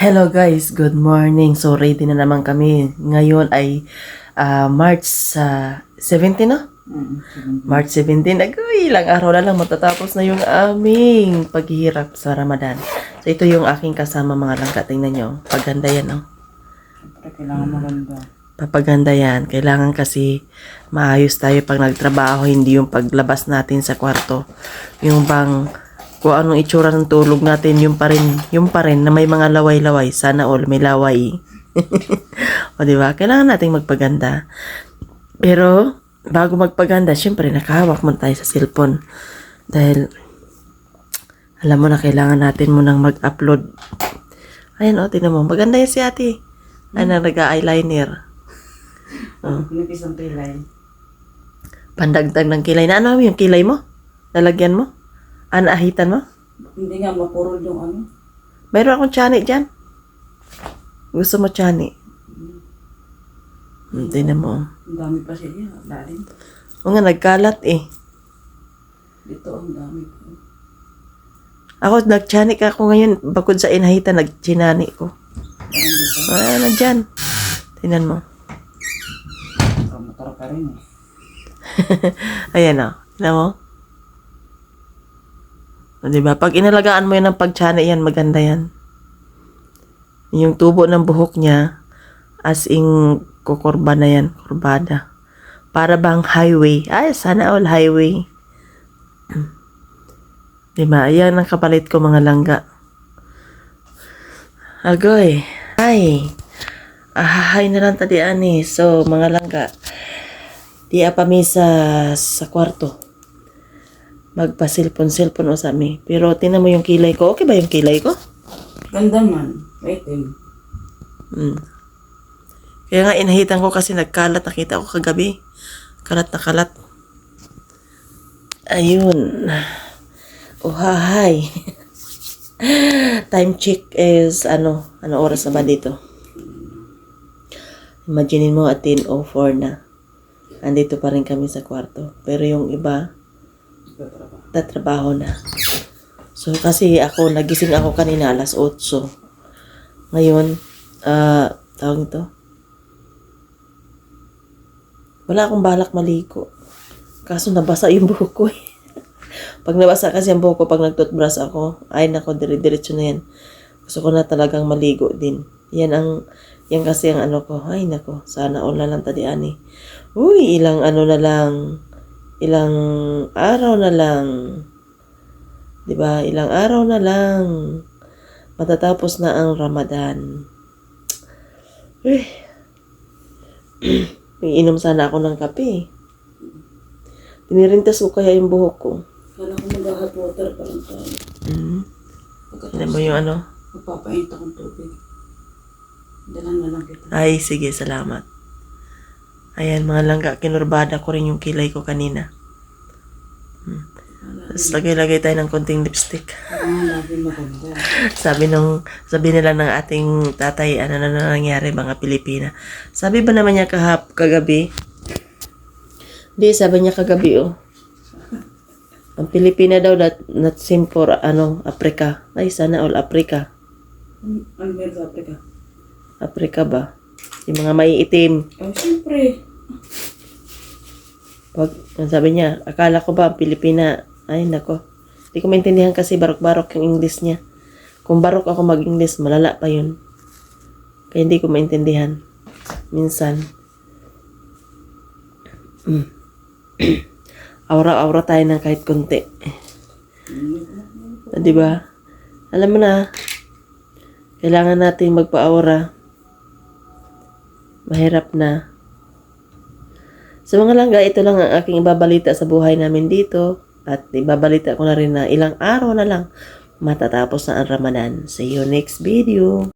Hello guys, good morning. So ready na naman kami. Ngayon ay ah, March sa 17 no? March 17. Agoy, ilang araw na lang matatapos na yung aming paghihirap sa Ramadan. So ito yung aking kasama mga langka. Tingnan nyo. Paganda yan no? Siyempre, kailangan maganda. Papaganda yan. Kailangan kasi maayos tayo pag nagtrabaho, hindi yung paglabas natin sa kwarto. Yung bang kung anong itsura ng tulog natin, yung pa rin, yung pa rin na may mga laway-laway. Sana all may laway. o di ba? Kailangan nating magpaganda. Pero bago magpaganda, syempre nakahawak mo tayo sa cellphone. Dahil alam mo na kailangan natin munang mag-upload. Ayan o, tingnan mo. Maganda yan si ate. Ano, nag-eyeliner. Oh. Pinipis ng pilay. Pandagdag ng kilay. Na ano yung kilay mo? Lalagyan mo? Anaahitan mo? Hindi nga mapurol yung ano. Mayroon akong chani dyan. Gusto mo chani? Hmm, tingnan mo. Ang dami pa siya. Lalim. O nga, nagkalat eh. Dito ang dami ko. Ako, nagchani ka ako ngayon. Bakod sa inahitan, nagchinani ko. Dito. Ah, nandyan. Tingnan mo. Motor pa rin eh. Ayan o. Tingnan mo. O, diba? Pag inalagaan mo yan ng pagchani yan, maganda yan. Yung tubo ng buhok niya, as in kukurba na yan, kurbada. Para bang highway. Ay, sana all highway. diba? Ayan ang kapalit ko mga langga. Agoy. Ay. Ahahay na lang tadi ani. So, mga langga. Di apa mi sa, sa kwarto. Magpa-cellphone-cellphone o sa mi. Pero tinan mo yung kilay ko. Okay ba yung kilay ko? Ganda man. Item. Hmm. Kaya nga inahitan ko kasi nagkalat. Nakita ko kagabi. Kalat na kalat. Ayun. Oh, hi. Time check is ano, ano oras na ba dito? Imaginin mo at 10.04 na. Andito pa rin kami sa kwarto. Pero yung iba, tatrabaho na. So, kasi ako, nagising ako kanina alas 8. Ngayon, ah, tawag ito. Wala akong balak maligo. Kaso nabasa yung buhok ko eh. pag nabasa kasi ang buhok ko, pag nagtoothbrush ako, ay nako, dire-diretso na yan. Gusto ko na talagang maligo din. Yan ang, yan kasi ang ano ko, ay nako, sana all na lang tadian eh. Uy, ilang ano na lang, ilang araw na lang. 'Di ba? Ilang araw na lang. Matatapos na ang Ramadan. Eh. May inom sana ako ng kape. Pinirintas ko kaya yung buhok ko. Kala ko mag-hot water pa lang tayo. Mm. Tignan mo yung ano. magpapainit akong tubig. Dalan na lang kita. Ay, sige, salamat. Ayan, mga langga, kinurbada ko rin yung kilay ko kanina. Hmm. Tapos lagay-lagay tayo ng konting lipstick. Sabi nung, sabi nila ng ating tatay, ano na na nangyari mga Pilipina. Sabi ba naman niya kahap, kagabi? Hindi, sabi niya kagabi, oh. Ang Pilipina daw, that, not same for, ano, Africa. Ay, sana all Africa. Ano ano meron sa Africa? Africa ba? Yung mga may itim. Oh, siyempre. Pag, ang sabi niya, akala ko ba, Pilipina, ay nako. Hindi ko maintindihan kasi barok-barok yung English niya. Kung barok ako mag-English, malala pa yun. Kaya hindi ko maintindihan. Minsan. Mm. Aura-aura tayo ng kahit konti. Ah, di ba? Alam mo na, kailangan natin magpa-aura. Mahirap na. Sa mga langga, ito lang ang aking ibabalita sa buhay namin dito. At ibabalita ko na rin na ilang araw na lang matatapos na ang Ramadan. See you next video.